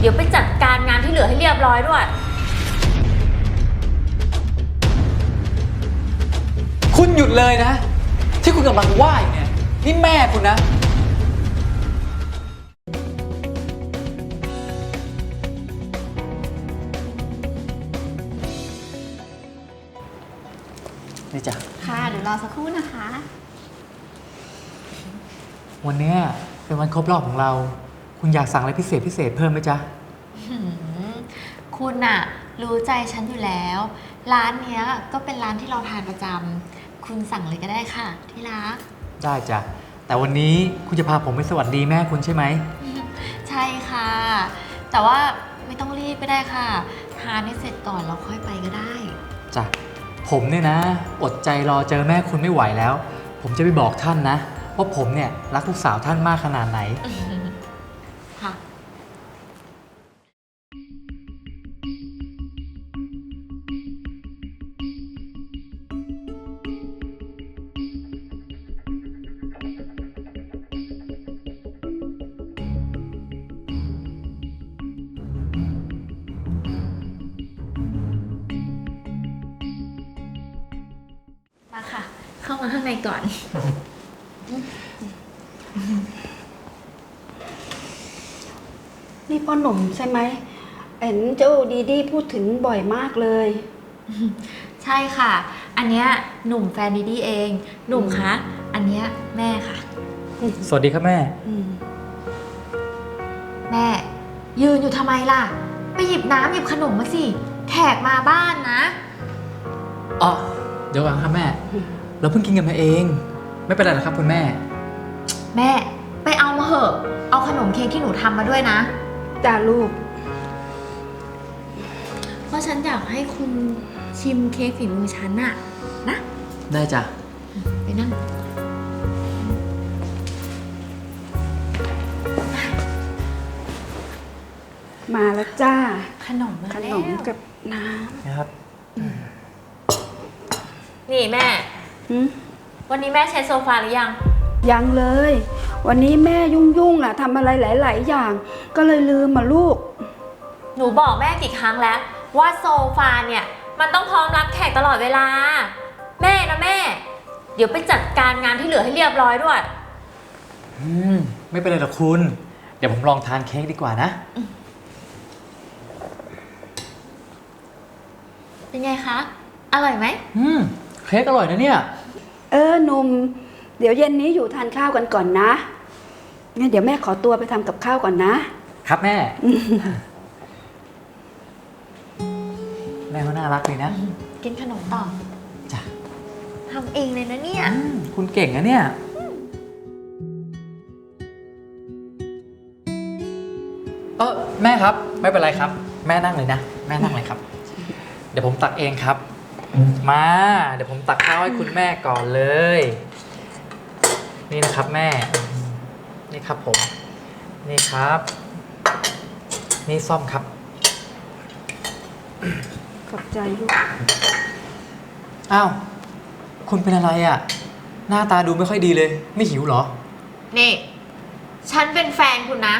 เดี๋ยวไปจัดการงานที่เหลือให้เรียบร้อยด้วย คุณหยุดเลยนะ ที่คุณกำลังไหว้เนี่ยนี่แม่คุณนะ นี่จ้ะ ค่ะเดี๋ยวรอสักครู่นะคะ วันเนี้ยเป็นวันครบรอบของเรา คุณอยากสั่งอะไรพิเศษพิเศษเพิ่มไหมจ๊ะ หืมคุณอะรู้ใจฉันอยู่แล้ว ร้านเนี้ยก็เป็นร้านที่เราทานประจำคุณสั่งเลยก็ได้ค่ะ ที่รัก ได้จ้ะ แต่วันนี้คุณจะพาผมไปสวัสดีแม่คุณใช่ไหม ใช่ค่ะ แต่ว่าไม่ต้องรีบก็ได้ค่ะ ทานให้เสร็จก่อนเราค่อยไปก็ได้ จ้ะ ผมเนี่ยนะ อดใจรอเจอแม่คุณไม่ไหวแล้ว ผมจะไปบอกท่านนะว่าผมเนี่ยรักลูกสาวท่านมากขนาดไหนค่ะ เข้ามาข้างในก่อน นี่พ่อหนุ่มใช่ไหมเห็นเจ้าดีดีพูดถึงบ่อยมากเลย ใช่ค่ะ อันเนี้ยหนุ่มแฟนดีดีเอง หนุ่มคะ อันเนี้ยแม่ค่ะ สวัสดีครับแม่อืมแม่ ยืนอยู่ทำไมล่ะ ไปหยิบน้ำหยิบขนมมาสิ แขกมาบ้านนะ อ๋อ เดี๋ยวก่อนครับแม่ เราเพิ่งกินกันมาเอง ไม่เป็นไรหรอกครับคุณแม่ แม่ ไปเอามาเหอะ เอาขนมเค้กที่หนูทำมาด้วยนะ จ้าลูก เพราะฉันอยากให้คุณชิมเค้กฝีมือฉันน่ะนะ ได้จ้ะ ไปนั่ง มาแล้วจ้า ขนมมาขแล้วนมกับน้นะครับ นี่แม่ำ หืมวันนี้แม่ใช้โซฟาหรือยัง ยังเลย วันนี้แม่ยุ่งยุ่งๆอะทำอะไรหลาย ๆ อย่าง ก็เลยลืมมาลูก หนูบอกแม่กี่ครั้งแล้ว ว่าโซฟาเนี่ย มันต้องพร้อมรับแขกตลอดเวลา แม่นะแม่ เดี๋ยวไปจัดการงานที่เหลือให้เรียบร้อยด้วย อืม ไม่เป็นไรหรอกคุณ เดี๋ยวผมลองทานเค้กดีกว่านะ เป็นไงคะ อร่อยไหมอืม เค้กอร่อยนะเนี่ย เออหนุ่มเดี๋ยวเย็นนี้อยู่ทานข้าวกันก่อนนะงั้นเดี๋ยวแม่ขอตัวไปทำกับข้าวก่อนนะ ครับแม่ แม่เขาน่ารักเลยนะ กินขนมต่อจ้ะ ทำเองเลยนะเนี่ย อืมคุณเก่งนะเนี่ย เออแม่ครับ ไม่เป็นไรครับ แม่นั่งเลยนะ แม่นั่งเลยครับ เดี๋ยวผมตักเองครับ มา เดี๋ยวผมตักข้าวให้คุณแม่ก่อนเลย นี่นะครับแม่ นี่ครับผม นี่ครับ นี่ซ่อมครับ ขอบใจลูก อ้าว คุณเป็นอะไรอะ่ะ หน้าตาดูไม่ค่อยดีเลย ไม่หิวเหรอ นี่ ฉันเป็นแฟนคุณนะ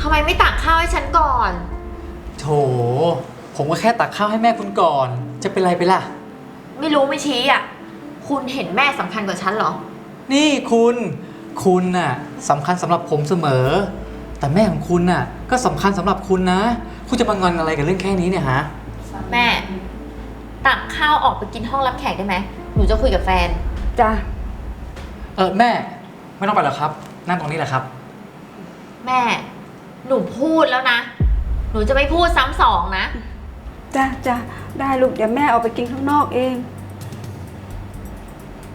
ทำไมไม่ตักข้าวให้ฉันก่อน โถ ผมก็แค่ตักข้าวให้แม่คุณก่อน จะเป็นไรไปล่ะ ไม่รู้ไม่ชี้อะ คุณเห็นแม่สำคัญกว่าฉันเหรอ นี่คุณคุณน่ะสำคัญสำหรับผมเสมอ แต่แม่ของคุณน่ะ ก็สำคัญสำหรับคุณนะ คุณจะมางอนอะไรกับเรื่องแค่นี้เนี่ยฮะ แม่ตักข้าวออกไปกินห้องรับแขกได้ไหมหนูจะคุยกับแฟน จ้าเออแม่ไม่ต้องไปหรอกครับ นั่งตรงนี้แหละครับ แม่ หนูพูดแล้วนะ หนูจะไม่พูดซ้ำสองนะ จ้าจ้าได้ลูกเดี๋ยวแม่เอาไปกินข้างนอกเอง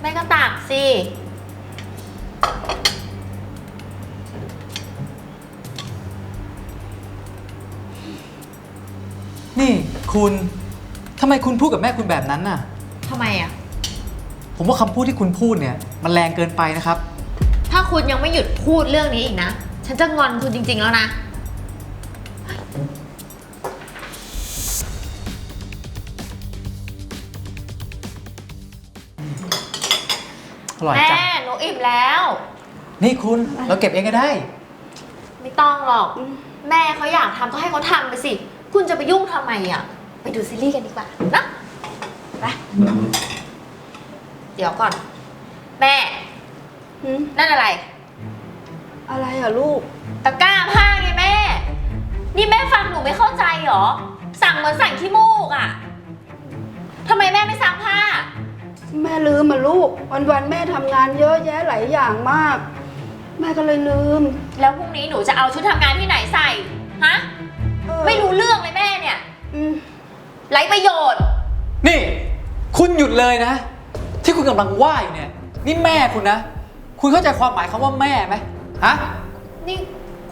แม่ก็ตักสิ นี่คุณทำไมคุณพูดกับแม่คุณแบบนั้นน่ะ ทำไมอะ ผมว่าคำพูดที่คุณพูดเนี่ยมันแรงเกินไปนะครับ ถ้าคุณยังไม่หยุดพูดเรื่องนี้อีกนะ ฉันจะงอนคุณจริง ๆ แล้วนะ ร่อยแม่จัง หนูอิ่มแล้ว นี่คุณเราเก็บเองก็ได้ ไม่ต้องหรอกอืมแม่เขาอยากทำก็ให้เขาทำไปสิ คุณจะไปยุ่งทำไมอะ ไปดูซีรีส์กันดีกว่านะไปเดี๋ยวก่อน แม่ หืมนั่นอะไร อะไรอะลูก ตะกร้าผ้าไงแม่ นี่แม่ฟังหนูไม่เข้าใจเหรอ สั่งเหมือนสั่งขี้มูกอะ่ะทำไมแม่ไม่ซักผ้า แม่ลืมมาลูกวันๆแม่ทำงานเยอะแยะหลายอย่างมาก แม่ก็เลยลืมแล้วพรุ่งนี้หนูจะเอาชุดทำงานที่ไหนใส่ ฮะ เออไม่รู้เรื่องเลยแม่เนี่ยอืมไร้ประโยชน์ นี่ คุณหยุดเลยนะ ที่คุณกำลังไหว้เนี่ย นี่แม่คุณนะ คุณเข้าใจความหมายคำว่าแม่ไหมฮะ นี่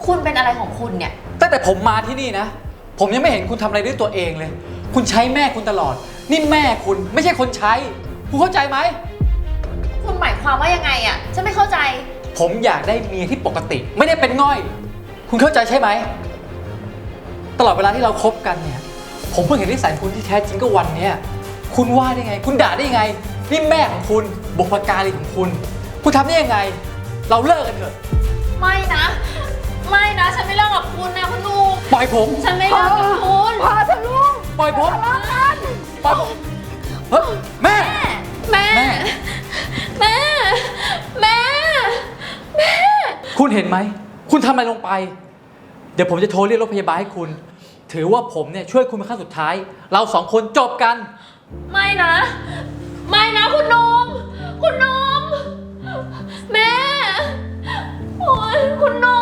คุณเป็นอะไรของคุณเนี่ย ตั้งแต่ผมมาที่นี่นะ ผมยังไม่เห็นคุณทำอะไรด้วยตัวเองเลย คุณใช้แม่คุณตลอด นี่แม่คุณไม่ใช่คนใช้ คุณเข้าใจไหม คุณหมายความว่ายังไงอะ่ะฉันไม่เข้าใจ ผมอยากได้เมียที่ปกติ ไม่ได้เป็นง่อย คุณเข้าใจใช่ไหม ตลอดเวลาที่เราคบกันเนี่ย ผมเพิ่งเห็นนิสัยคุณที่แท้จริงก็วันเนี้ยคุณว่าได้ไง คุณด่าได้ยังไง นี่แม่ของคุณ บุพการีของคุณ คุณทำได้ยังไง เราเลิกกันเถอะ ไม่นะ ไม่นะ ฉันไม่เลิกกับคุณนะคุณลุงปล่อยผม ฉันไม่เลิกกับคุณ พอเถอะลูกปล่อยผม ปล่อยผมเฮ้ยแม่ แม่แม่ แม่ แม่ แม่ คุณเห็นไหม คุณทำอะไรลงไป เดี๋ยวผมจะโทรเรียกรถพยาบาลให้คุณ ถือว่าผมเนี่ยช่วยคุณเป็นครั้งสุดท้าย เราสองคนจบกัน ไม่นะ ไม่นะคุณนม คุณนม แม่ โอ้ยคุณนม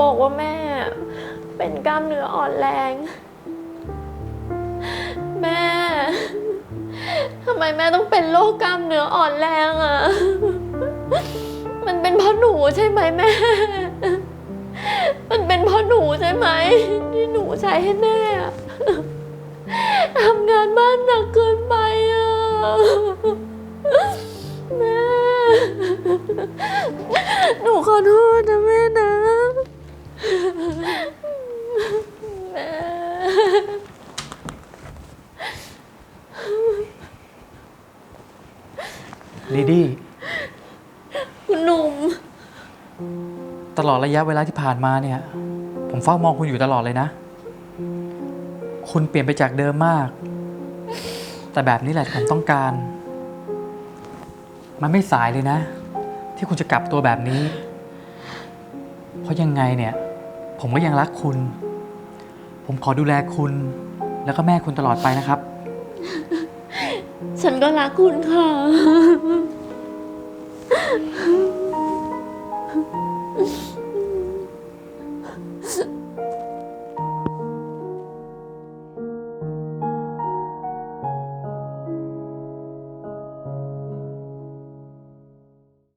บอกว่าแม่ เป็นกล้ามเนื้ออ่อนแรง แม่ทำไมแม่ต้องเป็นโรคกล้ามเนื้ออ่อนแรงอะ่ะ มันเป็นเพราะหนูใช่ไหมแม่ มันเป็นเพราะหนูใช่ไหมที่หนูใช้ให้แม่ทำงานบ้านหนักเกินไปอะแม่ หนูขอโทษนะแม่ ลีดี้คุณหนุ่ม ตลอดระยะเวลาที่ผ่านมาเนี่ย ผมเฝ้ามองคุณอยู่ตลอดเลยนะ คุณเปลี่ยนไปจากเดิมมาก แต่แบบนี้แหละที่ผมต้องการ มันไม่สายเลยนะ ที่คุณจะกลับตัวแบบนี้ เพราะยังไงเนี่ย ผมก็ยังรักคุณ ผมขอดูแลคุณ แล้วก็แม่คุณตลอดไปนะครับ ฉันก็รักคุณค่ะ